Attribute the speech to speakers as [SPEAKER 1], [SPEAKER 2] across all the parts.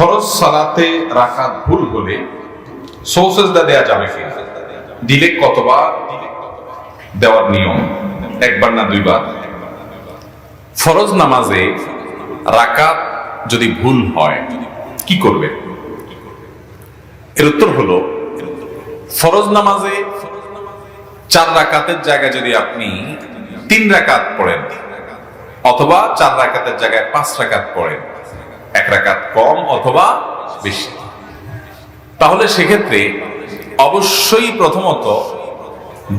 [SPEAKER 1] ফরজ সালাতে রাখা ভুল হলে সোসেজদা দেয়া যাবে কি দিলে কতবার? দেওয়ার নিয়ম। একবার না দুইবার। ফরজ নামাজে রাকাত যদি ভুল হয়, কি করবে? এর উত্তর হলো, ফরজ নামাজে চার রাকাতের জায়গায় যদি আপনি তিন রাকাত পড়েন, অথবা চার রাকাতের জায়গায় পাঁচ রাকাত পড়েন এক রাকাত কম অথবা বেশি। তাহলে সেক্ষেত্রে অবশ্যই প্রথমত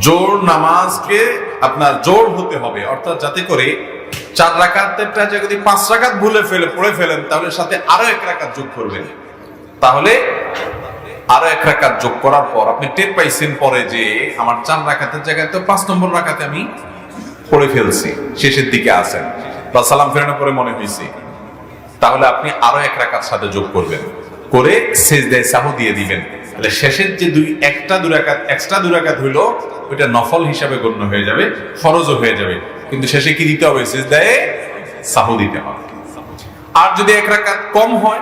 [SPEAKER 1] জোর নামাজকে আপনার জোর হতে হবে। অর্থাৎ যাতে করে চার রাকাতেরটা যদি পাঁচ রাকাত ভুলে ফেলে, পড়ে ফেলেন, তাহলে সাথে আরও এক রাকাত যোগ করবেন। তাহলে আরও এক রাকাত যোগ করার পর আপনি টের পাইছেন পরে যে আমার চার রাকাতের জায়গায় তো পাঁচ নম্বর রাকাতে আমি পড়ে ফেলছি, শেষের দিকে আছেন। বা সালাম ফেরানোর পরে মনে হয়েছে তাহলে আপনি আরও এক রাকাত সাথে যোগ করবেন। করে শেষ দেয় দিয়ে দিবেন। তাহলে শেষের যে দুই, একটা দুরাকাত এক্সট্রা দুরাকাত হইল, ওইটা নফল হিসাবে গণ্য হয়ে যাবে, ফরজও হয়ে যাবে। কিন্তু শেষে কি দিতে হবে? শেষ দেয় সাহু দিতে হবে। আর যদি এক রাকাত কম হয়,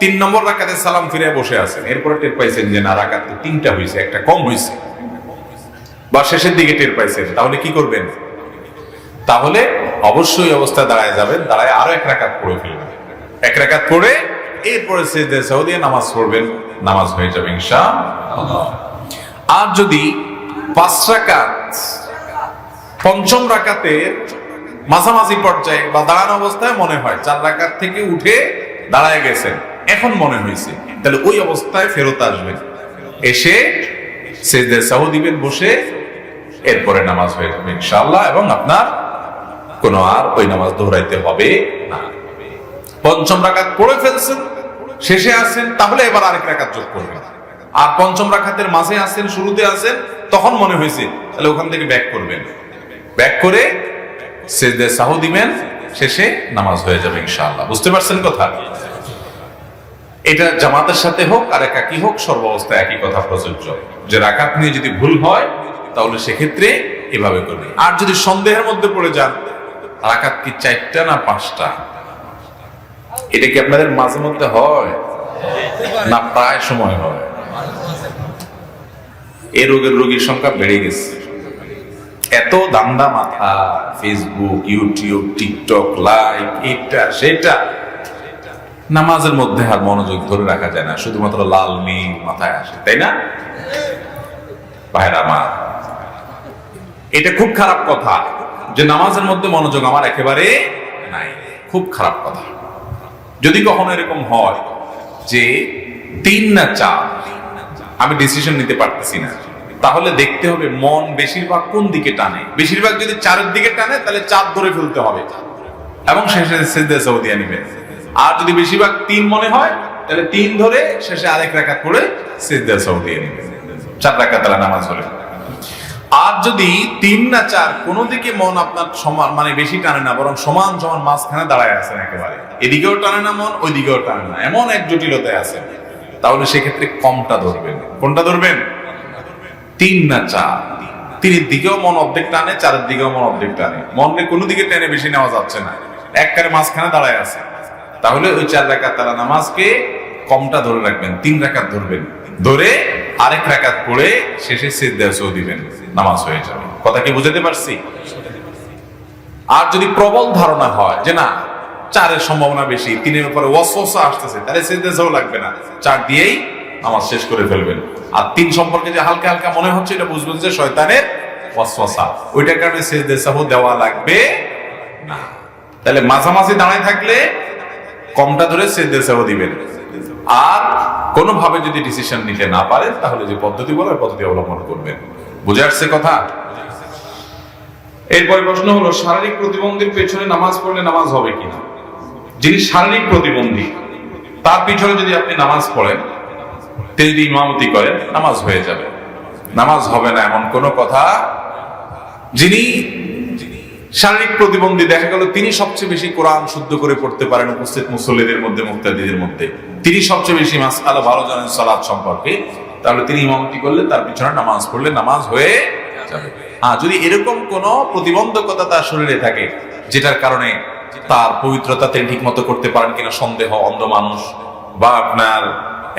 [SPEAKER 1] তিন নম্বর রাকাতে সালাম ফিরে বসে আছেন। এরপরে টের পাইছেন যে না, রাকাত তিনটা হয়েছে একটা কম হয়েছে বা শেষের দিকে টের পাইছেন, তাহলে কি করবেন? তাহলে অবশ্যই অবস্থা দাঁড়ায় যাবেন, দাঁড়ায় আরও এক রাকাত পড়ে ফেলবেন। এক রাকাত পড়ে, এরপরে সেজদে সৌদি নামাজ পড়বেন, নামাজ হয়ে যাবে ইনশা আর যদি পাঁচ রাকাত, পঞ্চম রাকাতের মাঝামাঝি পর্যায়ে বা দাঁড়ানো অবস্থায় মনে হয় চার রাকাত থেকে উঠে দাঁড়ায় গেছেন, এখন মনে হয়েছে, তাহলে ওই অবস্থায় ফেরত আসবেন। এসে সেজদে সাহু দিবেন, বসে এরপরে নামাজ হয়ে যাবে ইনশাআল্লাহ, এবং আপনার কোনো আর ওই নামাজ দোহরাইতে হবে না। পঞ্চম রাকাত পড়ে ফেলছেন, শেষে আসেন, তাহলে এবার আরেক রাকাত যোগ করবেন। আর পঞ্চম রাখাতের মাঝে আসেন, শুরুতে আসেন, তখন মনে হয়েছে, তাহলে ওখান থেকে ব্যাক করবেন। ব্যাক করে সাহু দিবেন, শেষে নামাজ হয়ে যাবে ইনশাআল্লাহ। বুঝতে পারছেন কথা? এটা জামাতের সাথে হোক আর একাকি হোক সর্বাবস্থায় একই কথা প্রযোজ্য। যে রাকাত নিয়ে যদি ভুল হয়, তাহলে সেক্ষেত্রে এভাবে করবে আর যদি সন্দেহের মধ্যে পড়ে যান, রাকাত কি চারটা না পাঁচটা? এটা কি আপনাদের মাঝে মধ্যে হয়? না, প্রায় সময় হয়। এই রোগের রোগীর সংখ্যা বেড়ে গেছে। এত দান্দা মাথা ফেসবুক ইউটিউব টিকটক লাইক এটা, সেটা। নামাজের মধ্যে আর মনোযোগ ধরে রাখা যায় না, শুধুমাত্র লাল নীল মাথায় আসে, তাই না? ভাইরা আমার, এটা খুব খারাপ কথা যে নামাজের মধ্যে মনোযোগ আমার একেবারে নাই। খুব খারাপ কথা। যদি কখনো এরকম হয় যে তিন না চার, আমি ডিসিশন নিতে পারতেছি না, তাহলে দেখতে হবে মন বেশিরভাগ কোন দিকে টানে। বেশিরভাগ যদি চারের দিকে টানে, তাহলে চার ধরে ফেলতে হবে। এবং শেষে সেজদে সৌদিয়া নিবেন আর যদি বেশিরভাগ তিন মনে হয়, তাহলে তিন ধরে শেষে আরেক রাকাত পড়ে সেজদে সৌদিয়া নিবেন চার রাকাত তারা নামাজ হলে আর যদি তিন না চার কোনো দিকে মন আপনার সমান মানে বেশি টানে না, বরং সমান সমান মাঝখানে দাঁড়ায় আছেন একেবারে। এদিকেও টানে না মন, ওইদিকেও টানে না। এমন এক জটিলতায় আছেন। তাহলে সেক্ষেত্রে কমটা ধরবেন। কোনটা ধরবেন? তিন না চার। তিনের দিকেও মন অর্ধেক টানে, চারের দিকেও মন অর্ধেক টানে। মনে কোনো দিকে টেনে বেশি নেওয়া যাচ্ছে না। একবারে মাঝখানে দাঁড়ায় আছে। তাহলে ওই চার রাকাত তারা নামাজকে কমটা ধরে রাখবেন, তিন রাকাত ধরবেন। ধরে আরেক রাকাত পড়ে শেষে সিদ্ধাসও দিবেন নামাজ হয়ে যাবে। কথা কি বুঝাতে পারছি? আর যদি প্রবল ধারণা হয় যে না, চারের সম্ভাবনা বেশি, তিনের উপরে ওয়াসওয়াসা আসতেছে, তাহলে সিদ্ধাসও লাগবে না। চার দিয়েই নামাজ শেষ করে ফেলবেন। আর তিন সম্পর্কে যে হালকা হালকা মনে হচ্ছে, এটা বুঝবেন যে শয়তানের ওয়াসওয়াসা। ওইটার কারণে সিদ্ধাসহ দেওয়া লাগবে না। তাহলে মাঝামাঝি দাঁড়ায় থাকলে কমটা ধরে সিদ্ধাসহ দিবেন। আর কোনোভাবে যদি ডিসিশন নিতে না পারেন তাহলে যে পদ্ধতি বলে পদ্ধতি অবলম্বন করবেন। বুঝে আসছে কথা? এরপরে প্রশ্ন হলো, শারীরিক প্রতিবন্ধীর পেছনে নামাজ পড়লে নামাজ হবে কিনা? যিনি শারীরিক প্রতিবন্ধী, তার পিছনে যদি আপনি নামাজ পড়েন, তিনি যদি ইমামতি করেন, নামাজ হয়ে যাবে। নামাজ হবে না এমন কোনো কথা। যিনি শারীরিক প্রতিবন্ধী দেখা গেল তিনি সবচেয়ে বেশি কোরআন শুদ্ধ করে পড়তে পারেন উপস্থিত মুসল্লিদের মধ্যে, মুক্তাদিদের মধ্যে। তিনি সবচেয়ে বেশি মাসালা ভালো জানেন সালাদ সম্পর্কে। তাহলে তিনি ইমামতি করলে? তার পিছনে নামাজ পড়লে নামাজ হয়ে যাবে। হ্যাঁ যদি এরকম কোন প্রতিবন্ধকতা তার শরীরে থাকে, যেটার কারণে তার পবিত্রতা তিনি ঠিক মতো করতে পারেন কিনা সন্দেহ, অন্ধ মানুষ, বা আপনার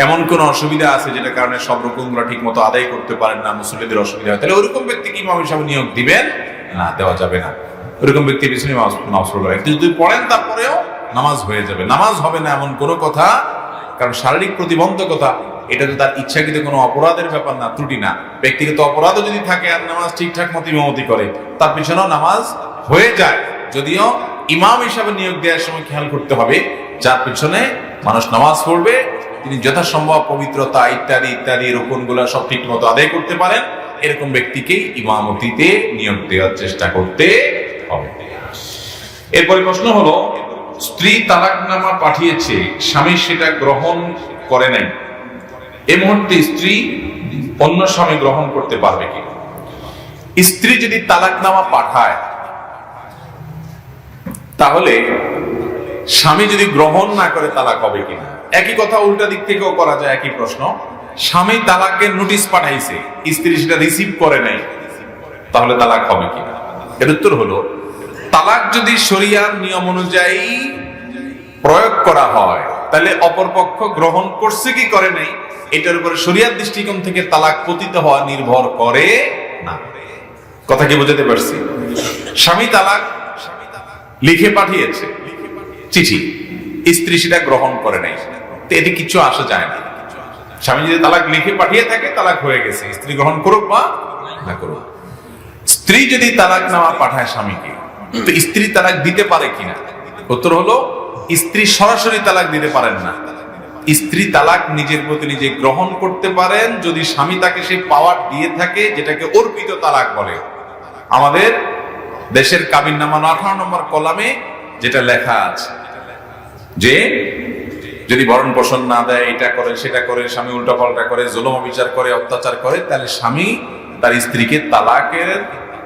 [SPEAKER 1] এমন কোন অসুবিধা আছে যেটার কারণে সব রকমগুলো ঠিক মতো আদায় করতে পারেন না, মুসল্লিদের অসুবিধা হয়, তাহলে ওরকম ব্যক্তিকে ইমাম হিসাবে নিয়োগ দিবেন? না, দেওয়া যাবে না। ওরকম ব্যক্তি পিছনে নামাজ পড়বে। কিন্তু যদি পড়েন তারপরেও নামাজ হয়ে যাবে। নামাজ হবে না এমন কোনো কথা, কারণ শারীরিক প্রতিবন্ধকতা, এটা তো তার ইচ্ছাকৃত কোনো অপরাধের ব্যাপার না, ত্রুটি না। ব্যক্তিগত অপরাধও যদি থাকে আর নামাজ ঠিকঠাক মতো ইমামতি করে, তার পিছনেও নামাজ হয়ে যায়। যদিও ইমাম হিসাবে নিয়োগ দেওয়ার সময় খেয়াল করতে হবে, যার পিছনে মানুষ নামাজ পড়বে, তিনি যথাসম্ভব পবিত্রতা ইত্যাদি ইত্যাদি রোপণগুলো সব ঠিক মতো আদায় করতে পারেন। এরকম ব্যক্তিকেই ইমামতিতে নিয়োগ দেওয়ার চেষ্টা করতে হবে। এরপরে প্রশ্ন হলো, স্ত্রী তালাকনামা পাঠিয়েছে, স্বামী সেটা গ্রহণ করে নাই। এই মুহূর্তে স্ত্রী অন্য স্বামী গ্রহণ করতে পারবে কি? স্ত্রী যদি তালাকনামা পাঠায়, তাহলে স্বামী যদি গ্রহণ না করে, তালাক হবে কিনা? একই কথা উল্টা দিক থেকেও করা যায়, একই প্রশ্ন। স্বামী তালাকের নোটিশ পাঠাইছে, স্ত্রী সেটা রিসিভ করে নাই, তাহলে তালাক হবে কিনা? এর উত্তর হলো, তালাক যদি শরিয়ার নিয়ম অনুযায়ী প্রয়োগ করা হয়, তাহলে অপরপক্ষ গ্রহণ করছে কি করে নাই? এটার উপরে শরিয়ার দৃষ্টিকোণ থেকে তালাক পতিত হওয়া নির্ভর করে না। কথা কি বুঝাতে পারছি? স্বামী তালাক লিখে পাঠিয়েছে, চিঠি, স্ত্রী সেটা গ্রহণ করে নাই। তো এতে কিছু আসা যায় না। স্বামী যদি তালাক লিখে পাঠিয়ে থাকে, তালাক হয়ে গেছে। স্ত্রী গ্রহণ করুক বা না করুক। স্ত্রী যদি তালাক নামা পাঠায় স্বামীকে, তো স্ত্রী তালাক দিতে পারে কিনা? উত্তর হলো, স্ত্রী সরাসরি তালাক দিতে পারেন না। স্ত্রী তালাক নিজের প্রতি নিজে গ্রহণ করতে পারেন যদি স্বামী তাকে সেই পাওয়ার দিয়ে থাকে, যেটাকে অর্পিত তালাক বলে। আমাদের দেশের কাবিন নামা আঠারো নম্বর কলামে যেটা লেখা আছে, যে যদি বরণ পোষণ না দেয়, এটা করে, সেটা করে, স্বামী উল্টা পাল্টা করে, জুলম বিচার করে, অত্যাচার করে, তাহলে স্বামী তার স্ত্রীকে তালাকের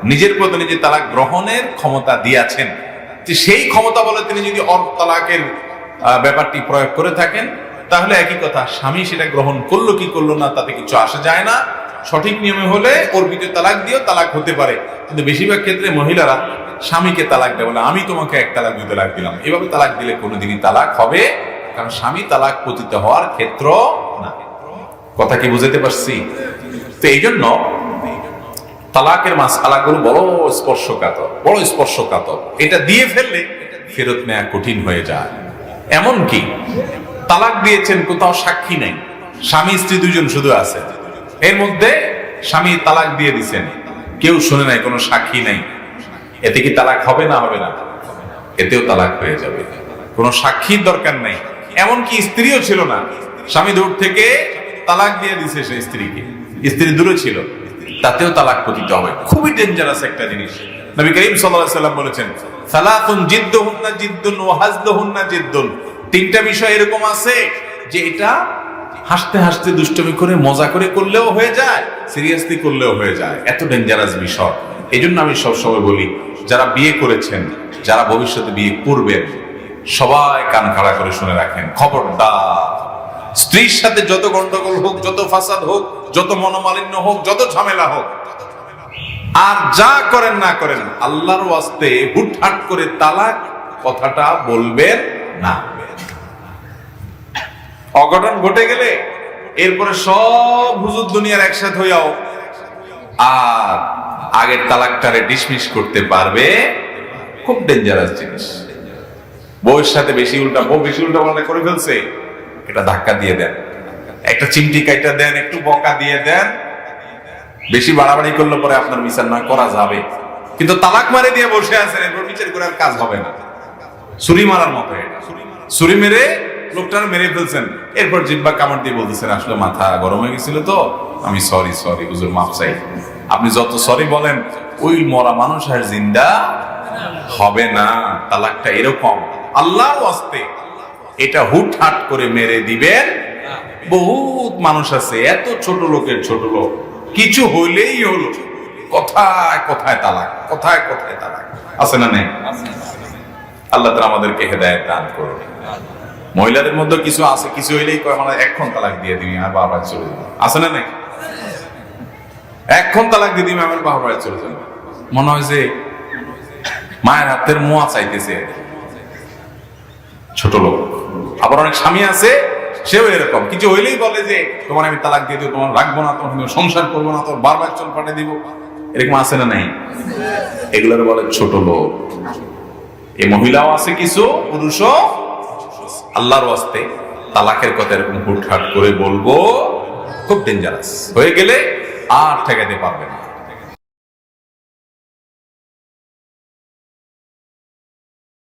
[SPEAKER 1] নিজের প্রতি নিজে তালাক গ্রহণের ক্ষমতা দিয়েছেন। সেই ক্ষমতা বলে তিনি যদি তালাকের ব্যাপারটি প্রয়োগ করে থাকেন, তাহলে একই কথা, স্বামী সেটা গ্রহণ করল কি করল না তাতে কিছু আসা যায় না। সঠিক নিয়মে হলে অর্পিত তালাক দিয়েও তালাক হতে পারে। কিন্তু বেশিরভাগ ক্ষেত্রে মহিলারা স্বামীকে তালাক দেয় বলে, আমি তোমাকে এক তালাক, দুই তালাক দিলাম। এভাবে তালাক দিলে কোনোদিনই তালাক হবে, কারণ স্বামী তালাক পতিত হওয়ার ক্ষেত্র না। কথা কি বুঝাতে পারছি? তো এই জন্য তালাকের মাস আলাগুলো বড় স্পর্শকাতর বড় স্পর্শকাতর। এটা দিয়ে ফেললে ফেরত নেওয়া কঠিন হয়ে যায়। এমন কি? তালাক দিয়েছেন কোথাও সাক্ষী নেই। স্বামী, স্ত্রী দুজন শুধু আছে। এর মধ্যে স্বামী তালাক দিয়ে দিছেন। কেউ শুনে নাই, কোনো সাক্ষী নাই। এতে কি তালাক হবে না হবে না? এতেও তালাক হয়ে যাবে। কোনো সাক্ষীর দরকার নাই। এমনকি স্ত্রীও ছিল না? স্বামী দূর থেকে তালাক দিয়ে দিছে সেই স্ত্রীকে। স্ত্রী দূরে ছিল। তাতেও তালাক পতিত হবে। খুবই ডেঞ্জারাস একটা জিনিস। নবী করিম আলাইহি সাল্লাম বলেছেন, সালাতুন জিদ্দুহুন্না জিদ্দুন ওয়া হাজলুহুন্না জিদ্দুন। তিনটা বিষয় এরকম আছে যে এটা হাসতে হাসতে দুষ্টমি করে, মজা করে করলেও হয়ে যায় সিরিয়াসলি করলেও হয়ে যায়। এত ডেঞ্জারাস বিষয়। এই জন্য আমি সবসময় বলি, যারা বিয়ে করেছেন, যারা ভবিষ্যতে বিয়ে করবেন, সবাই কান খাড়া করে শুনে রাখেন। খবরদার। স্ত্রীর সাথে যত গন্ডগোল হোক, যত ফাসাদ হোক, যত মনোমালিন্য হোক, যত ঝামেলা হোক, আর যা করেন না করেন, আল্লাহর ওয়াস্তে হুটহাট করে তালাক কথাটা বলবেন না। অঘটন ঘটে গেলে এরপরে সব হুজুর দুনিয়ার একসাথে হইয়াও আর আগের তালাকটারে ডিসমিস করতে পারবে খুব ডেঞ্জারাস জিনিস। বউয়ের সাথে বেশি উল্টা বউ বেশি উল্টা পাল্টা করে ফেলছে। এটা ধাক্কা দিয়ে দেন। একটা চিমটি কাইটা দেন, একটু বকা দিয়ে দেন। বেশি বাড়াবাড়ি করলে পরে আপনার বিচার নয়, করা যাবে। কিন্তু তালাক মারে দিয়ে বসে আছেন, এরপর বিচার করে কাজ হবে না। ছুরি মারার মতো এটা। ছুরি মেরে লোকটার মেরে ফেলছেন। এরপর জিব্বা কামড় দিয়ে বলতেছেন, আসলে মাথা গরম হয়ে গেছিল তো। আমি সরি সরি হুজুর, মাফ চাই। আপনি যত সরি বলেন, ওই মরা মানুষ আর জিন্দা হবে না। তালাকটা এরকম। আল্লাহর ওয়াস্তে এটা হুটহাট করে মেরে দিবেন। বহুত মানুষ আছে, এত ছোট লোকের ছোট লোক। কিছু হইলেই হলো। কথায় কথায় তালাক, কথায় কথায় তালাক। আছে না নেই? আল্লাহ আমাদেরকে হেদায়েত দান করুন। মহিলাদের মধ্যে কিছু আছে, কিছু হইলেই কয় মানে এখন তালাক দিয়ে দিবি, আমার বাবা চলে যাবে। আছে না নাই? এখন তালাক দিয়ে দিবি, আমার বাবা চলে যাবে। মনে হয় যে মায়ের হাতের মোয়া চাইতেছে। ছোট লোক। আবার অনেক স্বামী আছে, সেও এরকম। কিছু হইলেই বলে যে, তোমার আমি তালাক দিয়ে দেবো, তোমার রাখব না, তোমার সংসার করব না, তোমার বারবার চল পাঠিয়ে দিব। এরকম আছে না নাই? এগুলোর বলে ছোট লোক এই মহিলাও আছে কিছু, পুরুষও আল্লাহর আসতে তালাকের কথা এরকম হুটহাট করে বলব, খুব ডেঞ্জারাস হয়ে গেলে আর ঠেকাতে পারবে না।